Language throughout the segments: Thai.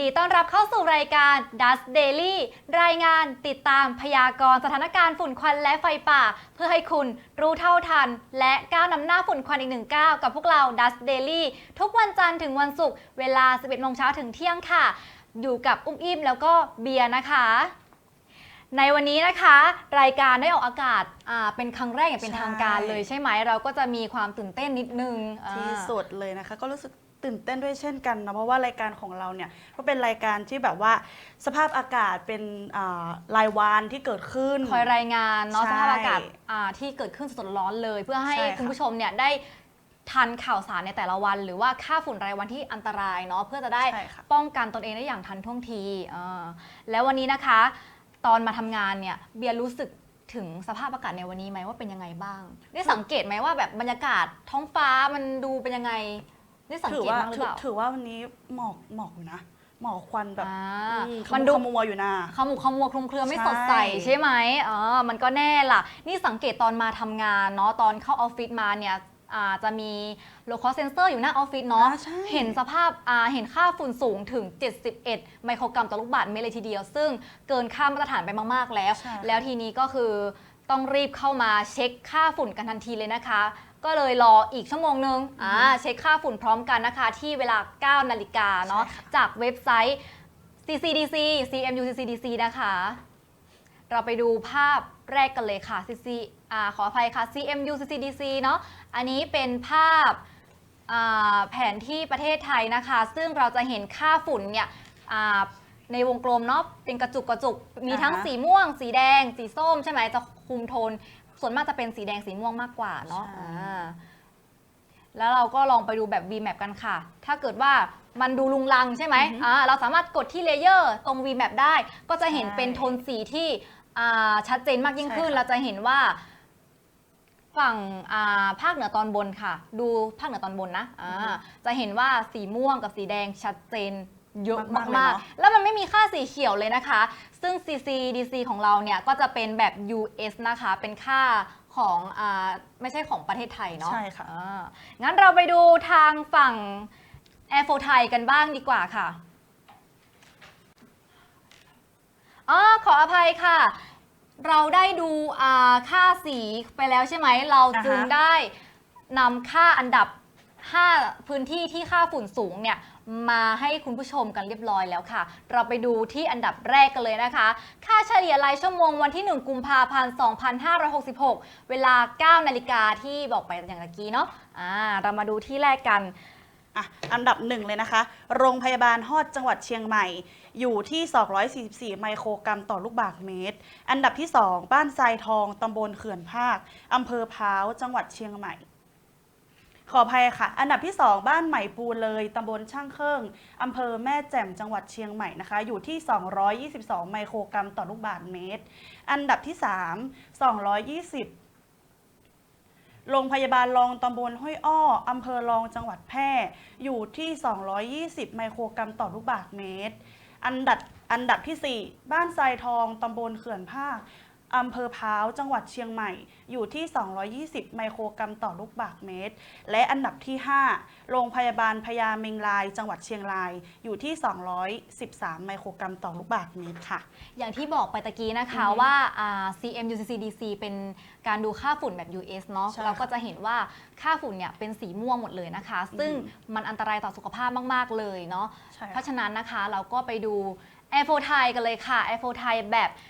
ดีต้อนรับเข้าสู่รายการ Dust Daily รายงานติดตามพยากรณ์สถานการณ์ฝุ่นควันและไฟป่า เพื่อให้คุณรู้เท่าทัน และก้าวนำหน้าฝุ่นควันอีกหนึ่งก้าวกับพวกเรา Dust Daily ทุกวันจันทร์ถึงวันศุกร์เวลา 11โมงเช้าถึงเที่ยงค่ะ อยู่กับอุ้มอิ่มแล้วก็เบียร์นะคะในวันนี้นะคะ รายการได้ออกอากาศาเป็นครั้งแรกอย่างเป็นทางการเลยใช่ไหมเราก็จะมีความตื่นเต้นนิดนึงที่สุดเลยนะคะ ก็รู้สึก ตื่นเต้นด้วยเช่นกันนะเพราะว่ารายการของเราเนี่ยก็เป็นรายการที่แบบว่าสภาพอากาศเป็นอ่ารายวันที่เกิดขึ้น คอยรายงานเนาะใช่สภาพอากาศอ่าที่เกิดขึ้นสดๆร้อนๆเลย เพื่อให้ใช่ค่ะ คุณผู้ชมเนี่ยได้ทันข่าวสารในแต่ละวัน หรือว่าค่าฝุ่นรายวันที่อันตรายเนาะเพื่อจะได้ ใช่ค่ะ ป้องกันตนเองได้อย่างทันท่วงทีอ่าแล้ววันนี้นะคะ ตอนมาทำงานเนี่ยเบียร์รู้สึกถึงสภาพอากาศในวันนี้ไหมว่าเป็นยังไงบ้าง ได้สังเกตไหมว่าแบบบรรยากาศท้องฟ้ามันดูเป็นยังไง ได้สังถืเกตว่าบ้างหรือถืเปอล่า ถือว่าวันนี้หมอกหมอกอยู่นะ หมอกควันแบบอ่าอืมัมันนดู ดูขมัวอยู่นะ ขมุกขมัวคลุมเครือไม่ใช่สดใสใช่ไหมอ๋อมันก็แน่ล่ะ นี่สังเกตตอนมาทำงานเนาะตอนเข้าออฟฟิศมาเนี่ยอ่าจะมีโลคอเซนเซอร์อยู่หน้าออฟฟิศเนาะ อ่าใช่ เห็นสภาพอ่าเห็นค่าฝุ่นสูงถึง 71 ไมโครกรัมต่อลูกบาศก์เมตรเลยทีเดียว ซึ่งเกินค่ามาตรฐานไปมาก ๆ แล้ว ใช่ค่ะแล้วทีนี้ก็คือต้องรีบเข้ามาเช็คค่าฝุ่นกันทันทีเลยนะคะ ก็เลยรออีกชั่วโมงนึงอ่าเช็คค่าฝุ่นพร้อมกันนะคะ ที่เวลา 9 นาฬิกาเนาะใช่ค่ะจากเว็บไซต์ CCDC CMU CCDC นะคะ เราไปดูภาพแรกกันเลยค่ะ CC อ่าขออภัยค่ะ CMU CCDC เนาะอันนี้เป็นภาพอ่าแผนที่ประเทศไทยนะคะ ซึ่งเราจะเห็นค่าฝุ่นเนี่ยอ่าในวงกลมเนาะเป็นกระจุกกระจุกมีทั้งอ่าฮะสีม่วง สีแดง สีส้มใช่ไหมจะคุมโทน ส่วนมากจะเป็นสีแดงสีม่วงมากกว่าเนาะใช่ อ่าแล้วเราก็ลองไปดูแบบ VMAP กันค่ะ ถ้าเกิดว่ามันดูลุงลังใช่ไหมอือฮึอ่าเราสามารถกดที่เลเยอร์ตรง VMAP ได้ ก็จะเห็นใช่เป็นโทนสีที่อ่าชัดเจนมากยิ่งขึ้น ใช่ค่ะ เราจะเห็นว่า ฝั่งอ่าภาคเหนือตอนบนค่ะ ดูภาคเหนือตอนบนนะอ่าจะเห็นว่าสีม่วงกับสีแดงชัดเจน เยอะมากๆเลยมากเนอะๆแล้วมันไม่มีค่าสีเขียวเลยนะคะ ซึ่ง CCDC ของเราเนี่ยก็จะเป็นแบบ US นะคะ เป็นค่าของอาไม่ใช่ของประเทศไทยเนาะใช่ค่ะ อ่างั้นเราไปดูทางฝั่ง Air 4ไทยกันบ้างดีกว่าค่ะอ๋อขออภัยค่ะ เราได้ดูอ่าค่าสีไปแล้วใช่ไหม เราอ่าฮะ จึงได้นำค่าอันดับ 5 พื้นที่ที่ค่าฝุ่นสูงเนี่ย มาให้คุณผู้ชมกันเรียบร้อยแล้วค่ะ เราไปดูที่อันดับแรกกันเลยนะคะ ค่าเฉลี่ยรายชั่วโมงวันที่ 1 กุมภาพันธ์ 2566 เวลา 9 นาฬิกาที่บอกไปอย่างเมื่อกี้เนาะอ่าเรามาดูที่แรกกันอะอันดับหนึ่งเลยนะคะ โรงพยาบาลฮอดจังหวัดเชียงใหม่ อยู่ที่ 244 ไมโครกรัมต่อลูกบาศก์เมตร อันดับที่ 2 บ้านทรายทอง ตำบลเขื่อนภาค อำเภอพร้าว จังหวัดเชียงใหม่ ขออภัยค่ะ อันดับที่ 2 บ้านใหม่ปูเลยตำบลช่างเครื่องอำเภอแม่แจ่มจังหวัดเชียงใหม่นะคะ อยู่ที่ 222 ไมโครกรัมต่อลูกบาศก์เมตร อันดับที่ 3 220โรงพยาบาลรองตำบลห้วยอ้อ อำเภอรองจังหวัดแพร่ อยู่ที่ 220 ไมโครกรัมต่อลูกบาศก์เมตร อันดับ อันดับที่ 4 บ้านทรายทอง ตำบลเขื่อนภาค อำเภอพร้าว จังหวัดเชียงใหม่ อยู่ที่ 220 ไมโครกรัมต่อลูกบาศก์เมตร และอันดับที่ 5 โรงพยาบาลพญาเมงราย จังหวัดเชียงราย อยู่ที่ 213 ไมโครกรัมต่อลูกบาศก์เมตรค่ะ อย่างที่บอกไปตะกี้นะคะอือฮึว่าอ่า CMU CCDC เป็นการดูค่าฝุ่นแบบ US เนาะใช่เราก็จะเห็นว่าค่าฝุ่นเนี่ยเป็นสีม่วงหมดเลยนะคะ ซึ่งอือฮึมันอันตรายต่อสุขภาพมาก ๆ เลยเนาะใช่เพค่ะราะฉะนั้นนะคะเราก็ไปดู Air 4ไทยกันเลยค่ะ Air 4ไทยแบบอ่า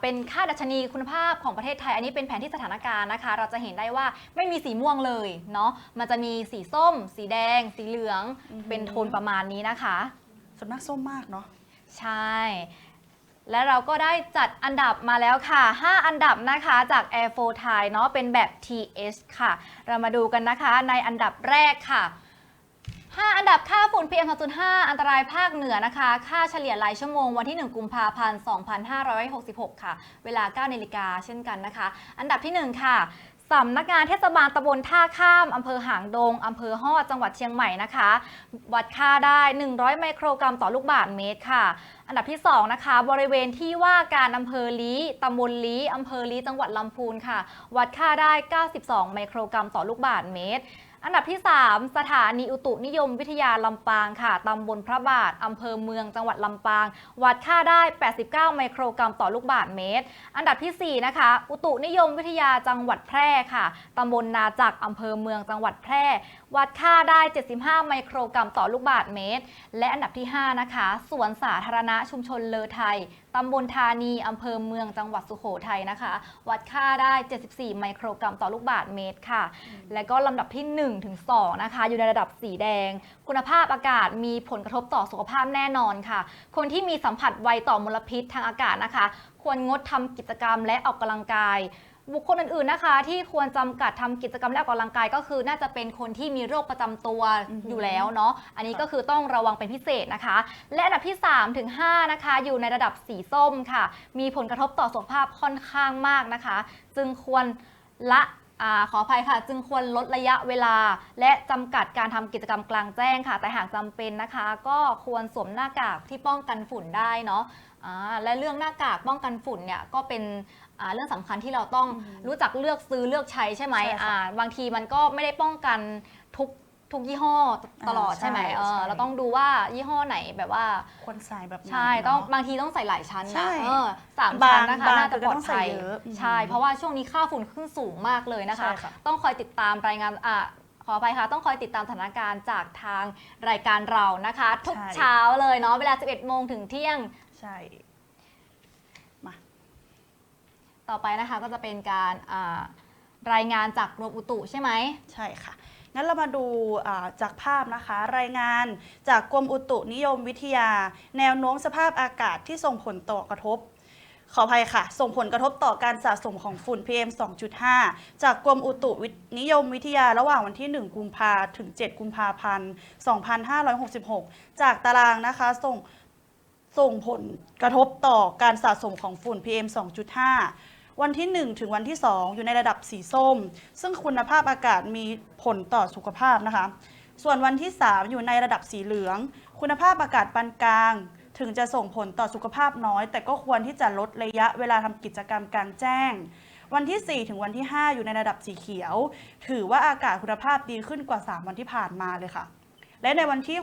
เป็นค่าดัชนีคุณภาพของประเทศไทย อันนี้เป็นแผนที่สถานการณ์นะคะ เราจะเห็นได้ว่าไม่มีสีม่วงเลยเนาะมันจะมีสีส้ม สีแดง สีเหลืองอือฮึเป็นโทนประมาณนี้นะคะ ส่วนมากส้มมากเนาะใช่ และเราก็ได้จัดอันดับมาแล้วค่ะ 5 อันดับนะคะจาก Air 4 Thai เนาะเป็นแบบ TH ค่ะ เรามาดูกันนะคะในอันดับแรกค่ะ 5 อันดับค่าฝุ่น PM 2.5 อันตรายภาคเหนือนะคะ ค่าเฉลี่ยรายชั่วโมงวันที่ 1 กุมภาพันธ์ 2566 ค่ะ เวลา 9นาฬิกาเช่นกันนะคะ อันดับที่ 1 ค่ะสำนักงานเทศบาลตำบลท่าข้ามอำเภอหางดงอำเภอฮอดจังหวัดเชียงใหม่นะคะ วัดค่าได้ 100 ไมโครกรัมต่อลูกบาศก์เมตรค่ะ อันดับที่ 2 นะคะ บริเวณที่ว่าการอำเภอลี้ตำบลลี้อำเภอลี้จังหวัดลำพูนค่ะ วัดค่าได้ 92 ไมโครกรัมต่อลูกบาศก์เมตรอันดับที่ 3 สถานีอุตุนิยมวิทยาลำปางค่ะ ตำบลพระบาท อำเภอเมือง จังหวัดลำปาง วัดค่าได้ 89 ไมโครกรัมต่อลูกบาศก์เมตร อันดับทีสี่4 นะคะ อุตุนิยมวิทยาจังหวัดแพร่ค่ะ ตำบลนาจัก อำเภอเมือง จังหวัดแพร่ วัดค่าได้ 75 ไมโครกรัมต่อลูกบาศก์เมตร และอันดับที่ 5 นะคะ สวนสาธารณะชุมชนเลอไทยตำบลธานีอำเภอเมืองจังหวัดสุโขทัยนะคะ วัดค่าได้ 74 ไมโครกรัมต่อลูกบาศก์เมตรค่ะ และก็ลำดับที่ 1 ถึง 2 นะคะ อยู่ในระดับสีแดง คุณภาพอากาศมีผลกระทบต่อสุขภาพแน่นอนค่ะ คนที่มีสัมผัสไวต่อมลพิษทางอากาศนะคะ ควรงดทำกิจกรรมและออกกำลังกาย บุคคลอื่นๆนะคะ ที่ควรจำกัดทำกิจกรรมและออกกำลังกายก็คือ น่าจะเป็นคนที่มีโรคประจำตัวอือหือออยู่แล้วเนาะอันนี้ก็คือต้องระวังเป็นพิเศษนะคะ และอันดับที่3ถึง5นะคะ อยู่ในระดับสีส้มค่ะ มีผลกระทบต่อสุขภาพค่อนข้างมากนะคะ จึงควรละอาขออภัยค่ะ จึงควรลดระยะเวลา และจำกัดการทำกิจกรรมกลางแจ้งค่ะ แต่หากจำเป็นนะคะ ก็ควรสวมหน้ากากที่ป้องกันฝุ่นได้เนาะอ่าและเรื่องหน้ากากป้องกันฝุ่นเนี่ยก็เป็น อ่าเรื่องสำคัญที่เราต้องอือหือรู้จักเลือกซื้อเลือกใช้ใช่ไหมใช่ค่ะอ่าบางทีมันก็ไม่ได้ป้องกันทุกทุกยี่ห้อตลอดอ่าใช่ไหมใช่เออใช่เราต้องดูว่ายี่ห้อไหนแบบว่าควรใส่แบบไหนใช่ต้องเนาะบางทีต้องใส่หลายชั้นใช่นะเออสามบาชั้งนนะคะบางน่าจะก็ปลอต้ดองใส่ภัยเยอะอืมใช่เพราะว่าช่วงนี้ค่าฝุ่นขึ้นสูงมากเลยนะคะ ใช่ค่ะต้องคอยติดตามรายงานอะขออภัยค่ะ ต้องคอยติดตามสถานการณ์จากทางรายการเรานะคะ ทุกใช่ เช้าเลยเนาะเวลา 11 โมงถึงเที่ยง ใช่ ต่อไปนะคะก็จะเป็นการรายงานจากกรมอุตุใช่ไหม ใช่ค่ะ งั้นเรามาดูจากภาพนะคะ รายงานจากกรมอุตุนิยมวิทยา แนวโน้มสภาพอากาศที่ส่งผลต่อกระทบ ขออภัยค่ะ ส่งผลกระทบต่อการสะสมของฝุ่น PM 2.5 จากกรมอุตุนิยมวิทยาระหว่างวันที่ 1 กุมภาถึง 7 กุมภาพันธ์ 2566 จากตารางนะคะส่งส่งผลกระทบต่อการสะสมของฝุ่น PM 2.5 วันที่ 1 ถึงวันที่ 2 อยู่ในระดับสีส้ม ซึ่งคุณภาพอากาศมีผลต่อสุขภาพนะคะ ส่วนวันที่ 3 อยู่ในระดับสีเหลือง คุณภาพอากาศปานกลาง ถึงจะส่งผลต่อสุขภาพน้อย แต่ก็ควรที่จะลดระยะเวลาทำกิจกรรมกลางแจ้ง วันที่ 4 ถึงวันที่ 5 อยู่ในระดับสีเขียว ถือว่าอากาศคุณภาพดีขึ้นกว่า 3 วันที่ผ่านมาเลยค่ะ และในวันที่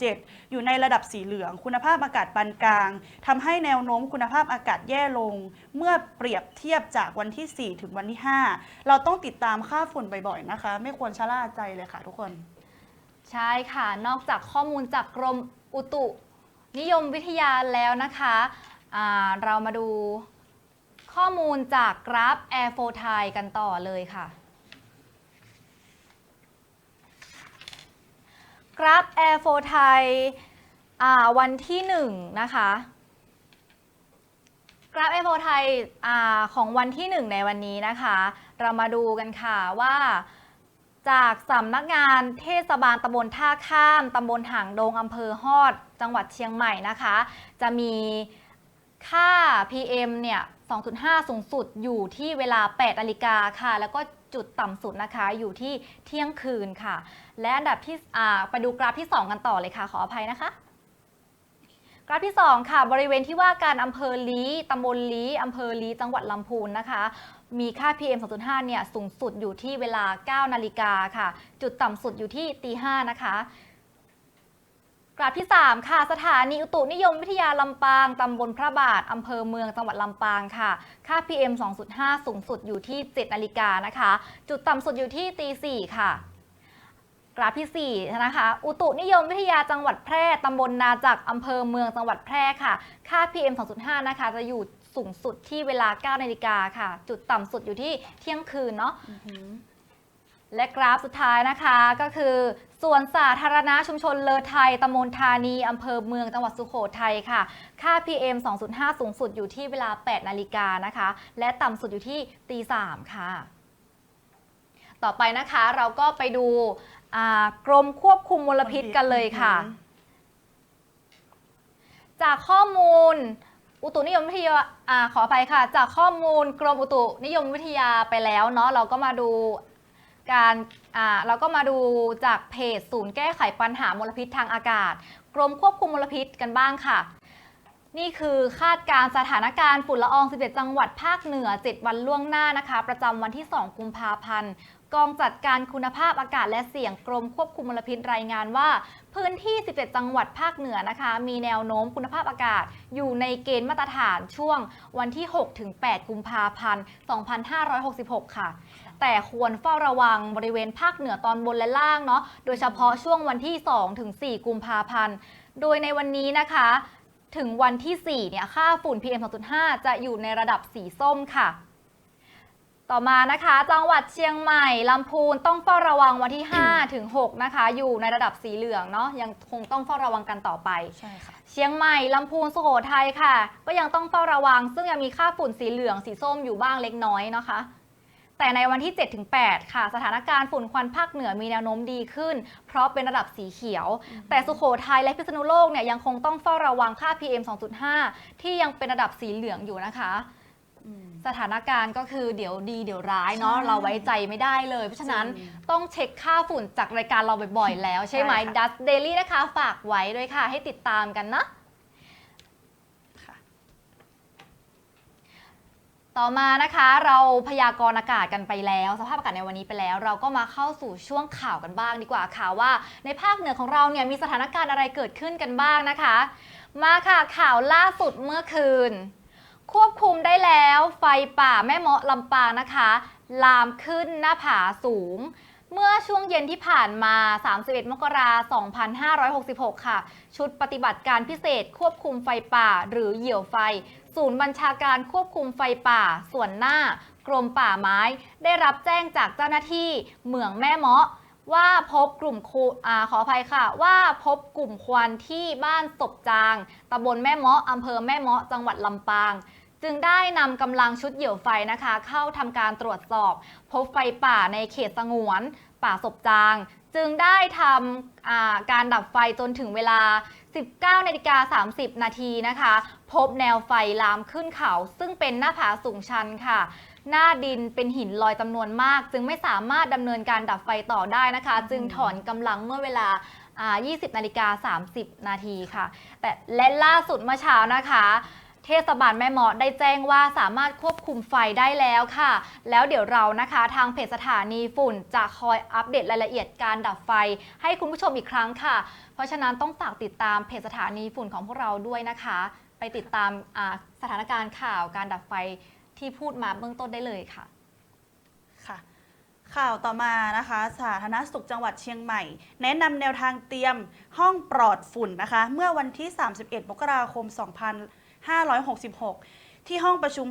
6-7 อยู่ในระดับสีเหลือง คุณภาพอากาศปานกลางทำให้แนวโน้มคุณภาพอากาศแย่ลง เมื่อเปรียบเทียบจากวันที่ 4 ถึงวันที่ 5 เราต้องติดตามค่าฝุ่นบ่อยๆนะคะ ไม่ควรชะล่าใจเลยค่ะทุกคน ใช่ค่ะ นอกจากข้อมูลจากกรมอุตุ นิยมวิทยาแล้วนะคะเรามาดูข้อมูลจากกราฟ Air 4 t i กันต่อเลยค่ะ กราฟ Air 4 t i อ่าวันที่1นะคะกราฟ Air 4 t i อ่าของวันที่ 1 ในวันนี้นะคะ เรามาดูกันค่ะว่าจากสำนักงานเทศบาลตำบลท่าข้ามตำบลหางดงอำเภอฮอด จังหวัดเชียงใหม่นะคะ จะมีค่า PM เนี่ย 2.5 สูงสุดอยู่ที่เวลา 8นาฬิกาค่ะ แล้วก็ จุดต่ำสุดนะคะ อยู่ที่เที่ยงคืนค่ะ และอันดับที่ไปดูกราฟที่ 2 กันต่อเลยค่ะ ขออภัยนะคะกราฟที่ 2 ค่ะ บริเวณที่ว่าการอำเภอลีตำบลลีอำเภอลีจังหวัดลำพูนนะคะ มีค่า PM 2.5 เนี่ยสูงสุดอยู่ที่เวลา 9 นาฬิกาค่ะ จุดต่ำสุดอยู่ที่ตี5นะคะ กราฟที่ 3 ค่ะ สถานีอุตุนิยมวิทยาลำปาง ตำบลพระบาท อำเภอเมืองจังหวัดลำปางค่ะ ค่า PM 2.5 สูงสุดอยู่ที่ 7 นาฬิกานะคะ จุดต่ำสุดอยู่ที่ตี 4 ค่ะกราฟที่4นะคะ อุตุนิยมวิทยาจังหวัดแพร่ ตำบลนาจักรอำเภอเมืองจังหวัดแพร่ค่ะ ค่า PM 2.5 นะคะ จะอยู่สูงสุดที่เวลา 9 นาฬิกาค่ะ จุดต่ำสุดอยู่ที่เที่ยงคืนเนาะและกราฟสุดท้ายนะคะก็คือ ส่วนสาธารณะชุมชนเลอไทยตำบลธานีอำเภอเมืองจังหวัดสุโขทัยค่ะ ค่า PM 2.5 สูงสุดอยู่ที่เวลา 8 นาฬิกานะคะ และต่ำสุดอยู่ที่ตี3ค่ะ ต่อไปนะคะเราก็ไปดูอ่ากรมควบคุมมลพิษกันเลยค่ะ จากข้อมูลอุตุนิยมวิทยาอ่าขออภัยค่ะ จากข้อมูลกรมอุตุนิยมวิทยาไปแล้วเนาะเราก็มาดู การเราก็มาดูจากเพจศูนย์แก้ไขปัญหามลพิษทางอากาศ กรมควบคุมมลพิษกันบ้างค่ะ นี่คือคาดการณ์สถานการณ์ฝุ่นละออง11จังหวัดภาคเหนือ 7 วันล่วงหน้านะคะ ประจำวันที่ 2 กุมภาพันธ์กองจัดการคุณภาพอากาศและเสียงกรมควบคุมมลพิษรายงานว่า พื้นที่ 17 จังหวัดภาคเหนือนะคะ มีแนวโน้มคุณภาพอากาศ อยู่ในเกณฑ์มาตรฐานช่วงวันที่ 6 ถึง 8 กุมภาพันธ์ 2566 ค่ะ แต่ควรเฝ้าระวังบริเวณภาคเหนือตอนบนและล่างเนาะโดยเฉพาะช่วงวันที่ 2-4 กุมภาพันธ์ โดยในวันนี้นะคะถึงวันที่ 4 เนี่ย ค่าฝุ่น PM 2.5 จะอยู่ในระดับสีส้มค่ะ ต่อมานะคะ จังหวัดเชียงใหม่ลำพูนต้องเฝ้าระวังวันที่ 5 ถึง 6 นะคะ อยู่ในระดับสีเหลืองเนาะ ยังคงต้องเฝ้าระวังกันต่อไป ใช่ค่ะ เชียงใหม่ลำพูนสุโขทัยค่ะ ก็ยังต้องเฝ้าระวัง ซึ่งยังมีค่าฝุ่นสีเหลือง สีส้มอยู่บ้างเล็กน้อยนะคะ แต่ในวันที่ 7-8 ค่ะ สถานการณ์ฝุ่นควันภาคเหนือมีแนวโน้มดีขึ้น เพราะเป็นระดับสีเขียว แต่สุโขทัยและพิษณุโลกเนี่ยยังคงต้องเฝ้าระวังค่า PM 2.5 ที่ยังเป็นระดับสีเหลืองอยู่นะคะสถานการณ์ก็คือเดี๋ยวดีเดี๋ยวร้ายเนาะใช่เราไว้ใจไม่ได้เลย เพราะฉะนั้นจริงต้องเช็คค่าฝุ่นจากรายการเราบ่อยๆ แล้ว ใช่ไหมใช่ค่ะ Dust Daily นะคะฝากไว้ด้วยค่ะ ให้ติดตามกันนะค่ะ ต่อมานะคะเราพยากรณ์อากาศกันไปแล้ว สภาพอากาศในวันนี้ไปแล้ว เราก็มาเข้าสู่ช่วงข่าวกันบ้างดีกว่าค่ะว่า ในภาคเหนือของเราเนี่ยมีสถานการณ์อะไรเกิดขึ้นกันบ้างนะคะ มาค่ะข่าวล่าสุดเมื่อคืน ควบคุมได้แล้วไฟป่าแม่เมาะลำปางนะคะ ลามขึ้นหน้าผาสูงเมื่อช่วงเย็นที่ผ่านมา 31 มกราคม 2566 ค่ะ ชุดปฏิบัติการพิเศษควบคุมไฟป่า หรือเหยี่ยวไฟ ศูนย์บัญชาการควบคุมไฟป่า ส่วนหน้ากรมป่าไม้ ได้รับแจ้งจากเจ้าหน้าที่เหมืองแม่เมาะว่าพบกลุ่มคูอาขออภัยค่ะ ว่าพบกลุ่มควันที่บ้านศพจางตำบลแม่เมาะอำเภอแม่เมาะจังหวัดลำปาง จึงได้นำกำลังชุดเหยี่ยวไฟนะคะ เข้าทำการตรวจสอบ พบไฟป่าในเขตสงวน ป่าศพจาง จึงได้ทำอ่าการดับไฟจนถึงเวลา 19นาฬิกา30 นาทีนะคะ พบแนวไฟลามขึ้นเขา ซึ่งเป็นหน้าผาสูงชันค่ะ หน้าดินเป็นหินลอยจำนวนมาก จึงไม่สามารถดำเนินการดับไฟต่อได้นะคะ จึงถอนกำลังเมื่อเวลาอ่า20นาฬิกา30 นาทีค่ะ แต่และล่าสุดเมื่อเช้านะคะ เทศบาลแม่เมาะได้แจ้งว่าสามารถควบคุมไฟได้แล้วค่ะ แล้วเดี๋ยวเรานะคะทางเพจสถานีฝุ่นจะคอยอัปเดตรายละเอียดการดับไฟ ให้คุณผู้ชมอีกครั้งค่ะ เพราะฉะนั้นต้องฝากติดตามเพจสถานีฝุ่นของพวกเราด้วยนะคะ ไปติดตามสถานการณ์ข่าวการดับไฟที่พูดมาเบื้องต้นได้เลยค่ะค่ะข่าวต่อมานะคะ สาธารณสุขจังหวัดเชียงใหม่ แนะนำแนวทางเตรียมห้องปลอดฝุ่นนะคะ เมื่อวันที่ 31มกราคม 2566 ที่ห้องประชุม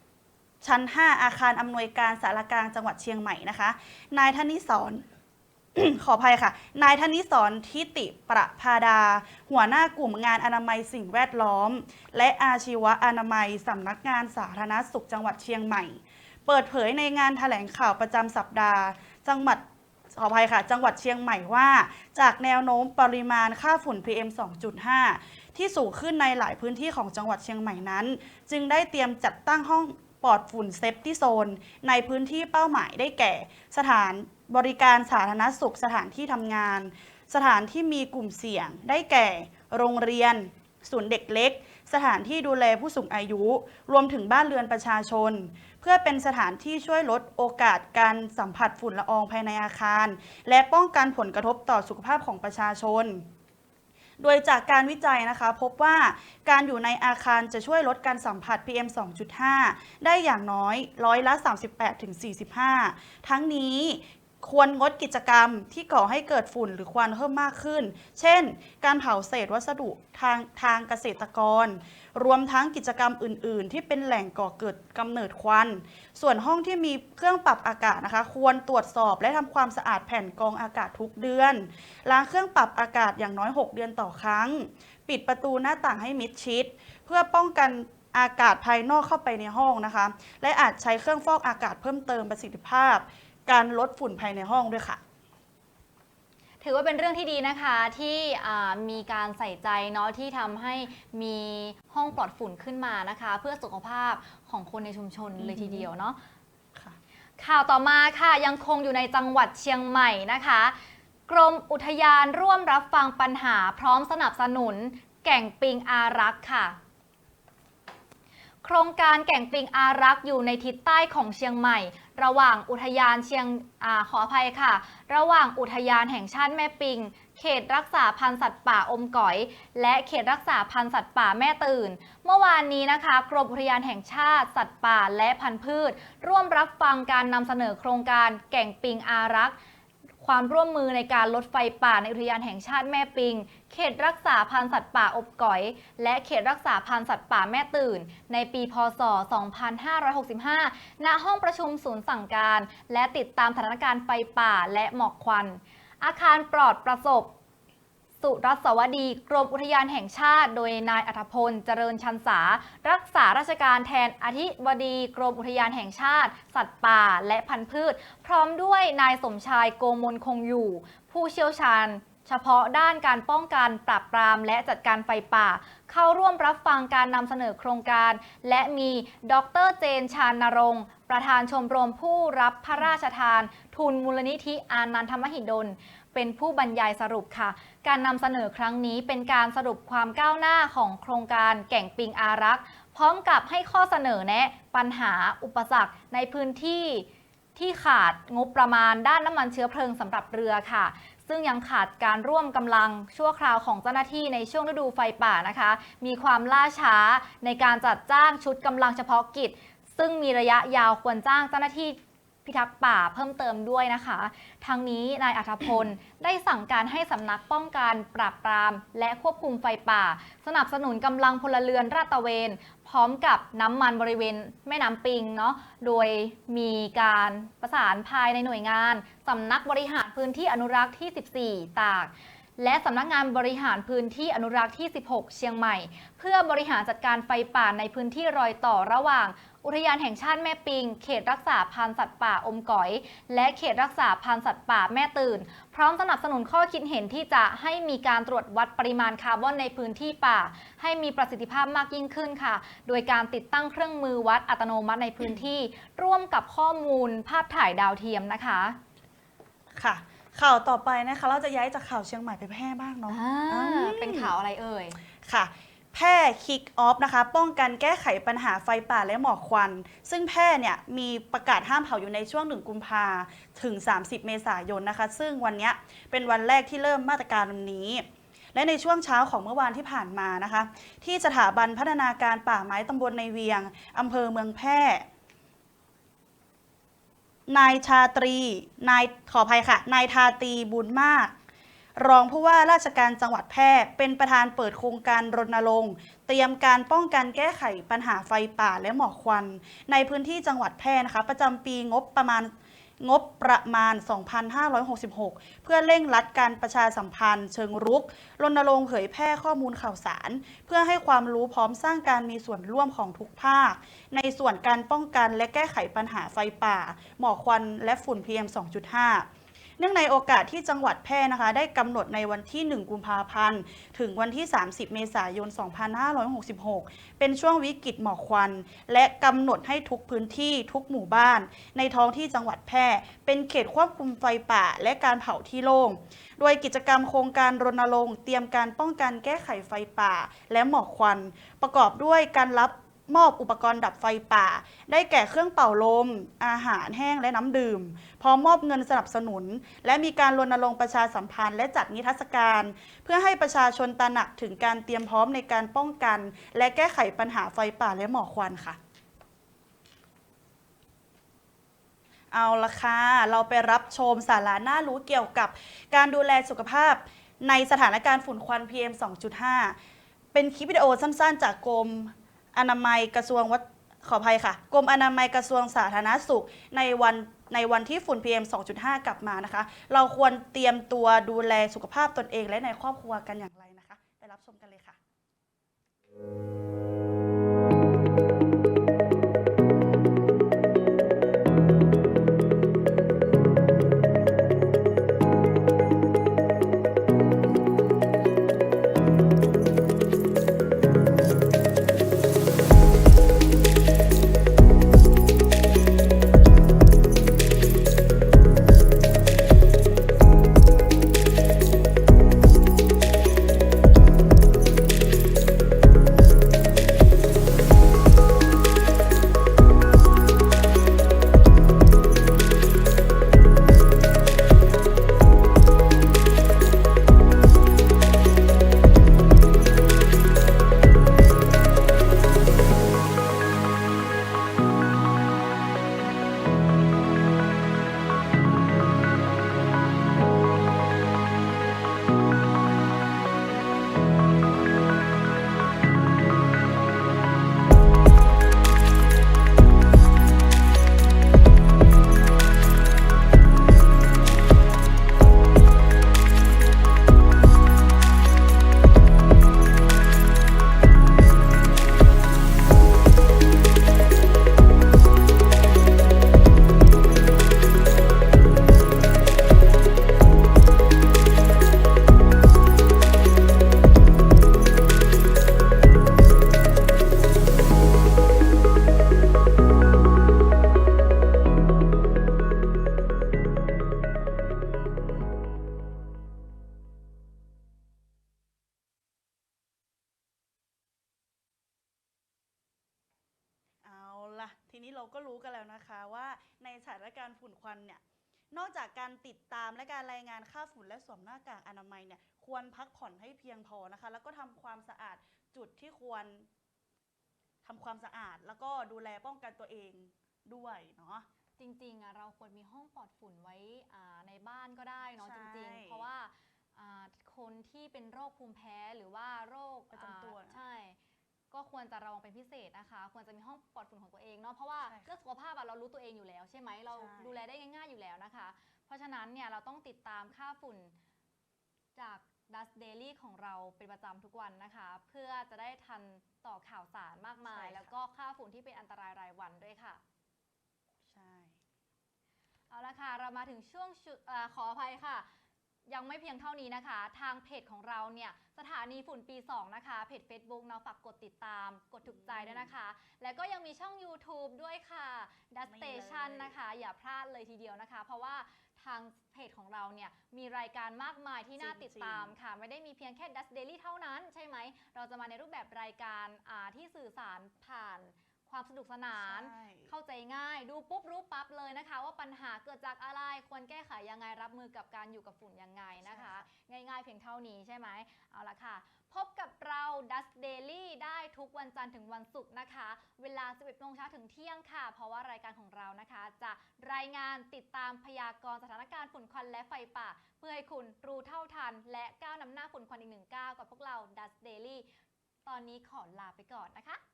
5 ชั้น 5 อาคารอำนวยการสารกลางจังหวัดเชียงใหม่นะคะ นายธนิสรขออภัยค่ะ นายธนิสรทิติประพาดา หัวหน้ากลุ่มงานอนามัยสิ่งแวดล้อม และอาชีวะอนามัยสำนักงานสาธารณสุขจังหวัดเชียงใหม่ เปิดเผยในงานแถลงข่าวประจำสัปดาห์ จังหวัดขออภัยค่ะ จังหวัดเชียงใหม่ว่า จากแนวโน้มปริมาณค่าฝุ่น PM 2.5 ที่สูงขึ้นในหลายพื้นที่ของจังหวัดเชียงใหม่นั้น จึงได้เตรียมจัดตั้งห้องปลอดฝุ่นเซฟตี้โซน ในพื้นที่เป้าหมายได้แก่ สถานบริการสาธารณสุขสถานที่ทำงาน สถานที่มีกลุ่มเสี่ยง ได้แก่ โรงเรียน ศูนย์เด็กเล็ก สถานที่ดูแลผู้สูงอายุ รวมถึงบ้านเรือนประชาชน เพื่อเป็นสถานที่ช่วยลดโอกาสการสัมผัสฝุ่นละอองภายในอาคาร และป้องกันผลกระทบต่อสุขภาพของประชาชน โดยจากการวิจัยนะคะ พบว่าการอยู่ในอาคารจะช่วยลดการสัมผัส PM 2.5 ได้อย่างน้อยร้อยละ 38-45 ทั้งนี้ควรงดกิจกรรมที่ก่อให้เกิดฝุ่นหรือควันเพิ่มมากขึ้น เช่น การเผาเศษวัสดุทางทางเกษตรกร รวมทั้งกิจกรรมอื่น ๆ ที่เป็นแหล่งก่อเกิดกำเนิดควัน ส่วนห้องที่มีเครื่องปรับอากาศนะคะ ควรตรวจสอบและทำความสะอาดแผ่นกองอากาศทุกเดือนล้างเครื่องปรับอากาศอย่างน้อย 6 เดือนต่อครั้ง ปิดประตูหน้าต่างให้มิดชิด เพื่อป้องกันอากาศภายนอกเข้าไปในห้องนะคะ และอาจใช้เครื่องฟอกอากาศเพิ่มเติมประสิทธิภาพ การลดฝุ่นภายในห้องด้วยค่ะ ถือว่าเป็นเรื่องที่ดีนะคะที่อ่ามีการใส่ใจเนาะที่ทำให้มีห้องปลอดฝุ่นขึ้นมานะคะ เพื่อสุขภาพของคนในชุมชนเลยทีเดียวเนาะค่ะข่าวต่อมาค่ะยังคงอยู่ในจังหวัดเชียงใหม่นะคะ กรมอุทยานร่วมรับฟังปัญหาพร้อมสนับสนุน แก่งปิงอารักษ์ค่ะโครงการแก่งปิงอารักษ์อยู่ในทิศใต้ของเชียงใหม่ ระหว่างอุทยานเชียงอขออภัยค่ะ ระหว่างอุทยานแห่งชาติแม่ปิง เขตรักษาพันธุ์สัตว์ป่าอมก๋อย และเขตรักษาพันธุ์สัตว์ป่าแม่ตื่น เมื่อวานนี้นะคะกรมอุทยานแห่งชาติสัตว์ป่าและพันธุ์พืช ร่วมรับฟังการนำเสนอโครงการแก่งปิงอารักษ์ ความร่วมมือในการลดไฟป่าในอุทยานแห่งชาติแม่ปิง เขตรักษาพันธุ์สัตว์ป่าอบก๋อย และเขตรักษาพันธุ์สัตว์ป่าแม่ตื่น ในปีพศ 2565 ณ ห้องประชุมศูนย์สั่งการ และติดตามสถานการณ์ไฟป่าและหมอกควัน อาคารปลอดประสบ สุรัสวดี กรมอุทยานแห่งชาติ โดยนายอัธพล เจริญชันษา รักษาราชการแทนอธิบดี กรมอุทยานแห่งชาติ สัตว์ป่าและพันธุ์พืช พร้อมด้วยนายสมชายโกมลคงอยู่ ผู้เชี่ยวชาญเฉพาะด้านการป้องกันปราบปรามและจัดการไฟป่า เข้าร่วมรับฟังการนำเสนอโครงการ และมีดรเจนชานรงค์ประธานชมรมผู้รับพระราชทาน ทุนมูลนิธิอานันทมหิดล เป็นผู้บรรยายสรุปค่ะ การนำเสนอครั้งนี้เป็นการสรุปความก้าวหน้าของโครงการแก่งปิงอารักษ์พร้อมกับให้ข้อเสนอแนะ ปัญหาอุปสรรคในพื้นที่ที่ขาดงบประมาณด้านน้ำมันเชื้อเพลิงสำหรับเรือค่ะ ซึ่งยังขาดการร่วมกำลังชั่วคราวของเจ้าหน้าที่ในช่วงฤดูไฟป่านะคะ มีความล่าช้าในการจัดจ้างชุดกำลังเฉพาะกิจ ซึ่งมีระยะยาวควรจ้างเจ้าหน้าที่ พิทักษ์ป่าเพิ่มเติมด้วยนะคะ ทางนี้นายอัธพล ได้สั่งการให้สำนักป้องกันปราบปราม และควบคุมไฟป่า สนับสนุนกำลังพลเรือนราดตระเวน พร้อมกับน้ำมันบริเวณแม่น้ำปิงเนาะโดยมีการประสานภายในหน่วยงานสำนักบริหารพื้นที่อนุรักษ์ที่ 14 ตากและสำนักงานบริหารพื้นที่อนุรักษ์ที่ 16 เชียงใหม่ เพื่อบริหารจัดการไฟป่าในพื้นที่รอยต่อระหว่าง อุทยานแห่งชาติแม่ปิง เขตรักษาพันธุ์สัตว์ป่าอมก๋อย และเขตรักษาพันธุ์สัตว์ป่าแม่ตื่น พร้อมสนับสนุนข้อคิดเห็นที่จะให้มีการตรวจวัดปริมาณคาร์บอนในพื้นที่ป่า ให้มีประสิทธิภาพมากยิ่งขึ้นค่ะ โดยการติดตั้งเครื่องมือวัดอัตโนมัติในพื้นที่ ร่วมกับข้อมูลภาพถ่ายดาวเทียมนะคะค่ะข่าวต่อไปนะคะ เราจะย้ายจากข่าวเชียงใหม่ไปแพร่บ้างเนาะอ่าอืมเป็นข่าวอะไรเอ่ยค่ะ แพร่คิกออฟนะคะ ป้องกันแก้ไขปัญหาไฟป่าและหมอกควัน ซึ่งแพร่เนี่ยมีประกาศห้ามเผาอยู่ในช่วง 1 กุมภาถึง 30 เมษายนนะคะ ซึ่งวันนี้เป็นวันแรกที่เริ่มมาตรการนี้ และในช่วงเช้าของเมื่อวานที่ผ่านมานะคะ ที่สถาบันพัฒนาการป่าไม้ตำบลในเวียงอำเภอเมืองแพร่นายชาตรี นายขออภัยค่ะ นายทาตีบุญมาก รองผู้ว่าราชการจังหวัดแพร่ เป็นประธานเปิดโครงการรณรงค์ เตรียมการป้องกันแก้ไขปัญหาไฟป่าและหมอกควัน ในพื้นที่จังหวัดแพร่นะคะ ประจำปีงบประมาณงบประมาณ 2,566 เพื่อเร่งรัดการประชาสัมพันธ์ เชิงรุก รณรงค์เผยแพร่ข้อมูลข่าวสาร เพื่อให้ความรู้พร้อมสร้างการมีส่วนร่วมของทุกภาค ในส่วนการป้องกันและแก้ไขปัญหาไฟป่า หมอกควันและฝุ่น PM 2.5 เนื่องในโอกาสที่จังหวัดแพร่นะคะ ได้กำหนดในวันที่ 1 กุมภาพันธ์ ถึงวันที่ 30 เมษายน 2566 เป็นช่วงวิกฤตหมอกควัน และกำหนดให้ทุกพื้นที่ทุกหมู่บ้าน ในท้องที่จังหวัดแพร่ เป็นเขตควบคุมไฟป่า และการเผาที่โล่ง โดยกิจกรรมโครงการรณรงค์เตรียมการป้องกันแก้ไขไฟป่า และหมอกควัน ประกอบด้วยการรับ มอบอุปกรณ์ดับไฟป่า ได้แก่เครื่องเป่าลม อาหารแห้งและน้ำดื่ม พร้อมมอบเงินสนับสนุน และมีการรณรงค์ประชาสัมพันธ์และจัดนิทรรศการ เพื่อให้ประชาชนตระหนักถึงการเตรียมพร้อมในการป้องกัน และแก้ไขปัญหาไฟป่าและหมอกควันค่ะ เอาละค่ะ เราไปรับชมสาระน่ารู้เกี่ยวกับการดูแลสุขภาพในสถานการณ์ฝุ่นควัน PM 2.5 เป็นคลิปวิดีโอสั้นๆ จากกรม อนามัยกระทรวงวัขออภัยค่ะกรมอนามัยกระทรวงสาธารณสุขในวันในวันที่ฝุ่น PM 2.5 กลับมานะคะ เราควรเตรียมตัวดูแลสุขภาพตนเองและในครอบครัวกันอย่างไรนะคะ ไปรับชมกันเลยค่ะ นี่ยนอกจากการติดตามและการรายงานค่าฝุ่นและสวมหน้ากากอนามัยเนี่ยควรพักผ่อนให้เพียงพอนะคะ แล้วก็ทำความสะอาดจุดที่ควรทำความสะอาด แล้วก็ดูแลป้องกันตัวเองด้วยเนาะ จริงๆอะเราควรมีห้องปลอดฝุ่นไว้อ่าในบ้านก็ได้เนาะใช่จริงๆ เพราะว่าอ่าคนที่เป็นโรคภูมิแพ้หรือว่าโรคประจำตัวอ่าใช่ ก็ควรจะระวังเป็นพิเศษนะคะ ควรจะมีห้องปลอดฝุ่นของตัวเองเนาะเพราะว่าใช่ค่ะเรื่องสุขภาพอะเรารู้ตัวเองอยู่แล้ว ใช่ไหมเราใช่ ดูแลได้ง่ายๆอยู่แล้วนะคะ เพราะฉะนั้นเนี่ยเราต้องติดตามค่าฝุ่นจาก Dust Daily ของเราเป็นประจำทุกวันนะคะ เพื่อจะได้ทันต่อข่าวสารมากมายแล้วก็ค่าฝุ่นที่เป็นอันตรายรายวันด้วยค่ะ ใช่ เอาละค่ะ เรามาถึงช่วงชุเออขออภัยค่ะ ยังไม่เพียงเท่านี้นะคะ ทางเพจของเราเนี่ยสถานีฝุ่นปี 2 นะคะ เพจ Facebook เนาะฝากกดติดตาม กดถูกใจด้วยนะคะ แล้วก็ยังมีช่อง YouTube ด้วยค่ะ Dust นี่ Station เลยนะคะ อย่าพลาดเลยทีเดียวนะคะ เพราะว่าทางเพจของเราเนี่ยมีรายการมากมายที่น่าติดตามค่ะ ไม่ได้มีเพียงแค่ Dust Daily เท่านั้นใช่ไหม เราจะมาในรูปแบบรายการอ่าที่สื่อสารผ่าน ความสนุกสนาน ใช่ เข้าใจง่าย ดูปุ๊บรู้ปั๊บเลยนะคะ ว่าปัญหาเกิดจากอะไรควรแก้ไขยังไงรับมือกับการอยู่กับฝุ่นยังไงนะคะ ง่ายๆเพียงเท่านี้ใช่ไหมเอาละค่ะ พบกับเรา Dust Daily ได้ทุกวันจันทร์ถึงวันศุกร์นะคะ เวลา 11โมงเช้าถึงเที่ยงค่ะ เพราะว่ารายการของเรานะคะ จะรายงานติดตามพยากรณ์สถานการณ์ฝุ่นควันและไฟป่า เพื่อให้คุณรู้เท่าทัน และก้าวนำหน้าฝุ่นควันอีกหนึ่งก้าวกับพวกเรา Dust Daily ตอนนี้ขอลาไปก่อนนะคะส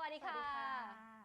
วัสดีสวัสดีค่ะ